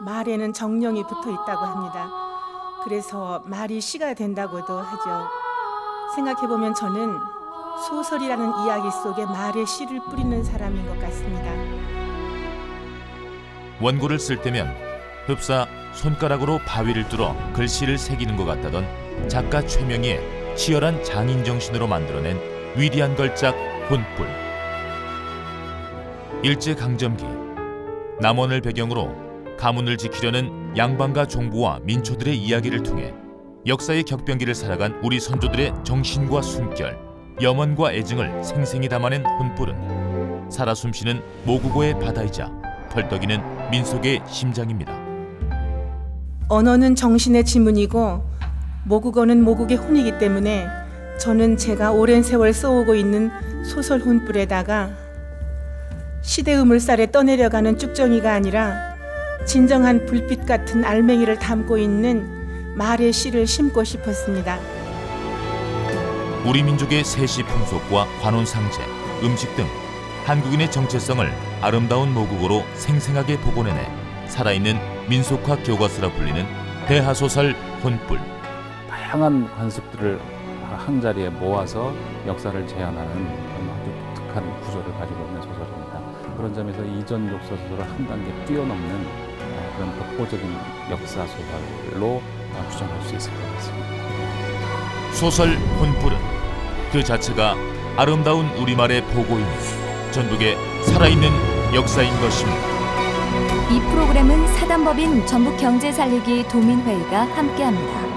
말에는 정령이 붙어 있다고 합니다. 그래서 말이 시가 된다고도 하죠. 생각해 보면 저는 소설이라는 이야기 속에 말의 씨를 뿌리는 사람인 것 같습니다. 원고를 쓸 때면 흡사 손가락으로 바위를 뚫어 글씨를 새기는 것 같다던 작가 최명희의 치열한 장인 정신으로 만들어낸 위대한 걸작 혼불. 일제 강점기 남원을 배경으로 가문을 지키려는 양반과 종부와 민초들의 이야기를 통해 역사의 격변기를 살아간 우리 선조들의 정신과 숨결, 염원과 애증을 생생히 담아낸 혼불은 살아 숨쉬는 모국어의 바다이자 펄떡이는 민속의 심장입니다. 언어는 정신의 지문이고 모국어는 모국의 혼이기 때문에 저는 제가 오랜 세월 써오고 있는 소설 혼불에다가 시대 의 물살에 떠내려가는 쭉정이가 아니라 진정한 불빛 같은 알맹이를 담고 있는 말의 씨를 심고 싶었습니다. 우리 민족의 세시 풍속과 관원 상제, 음식 등 한국인의 정체성을 아름다운 모국어로 생생하게 복원해내 살아있는 민속학 교과서라 불리는 대하소설 혼불. 다양한 관습들을 한 자리에 모아서 역사를 재현하는 아주 독특한 구조를 가지고 있는. 그런 점에서 이전 역사 소설을 한 단계 뛰어넘는 아, 그런 독보적인 역사 소설로 아, 규정할 수 있을 것 같습니다. 소설 혼불은 그 자체가 아름다운 우리말의 보고인 전북의 살아있는 역사인 것입니다. 이 프로그램은 사단법인 전북경제살리기 도민회의가 함께합니다.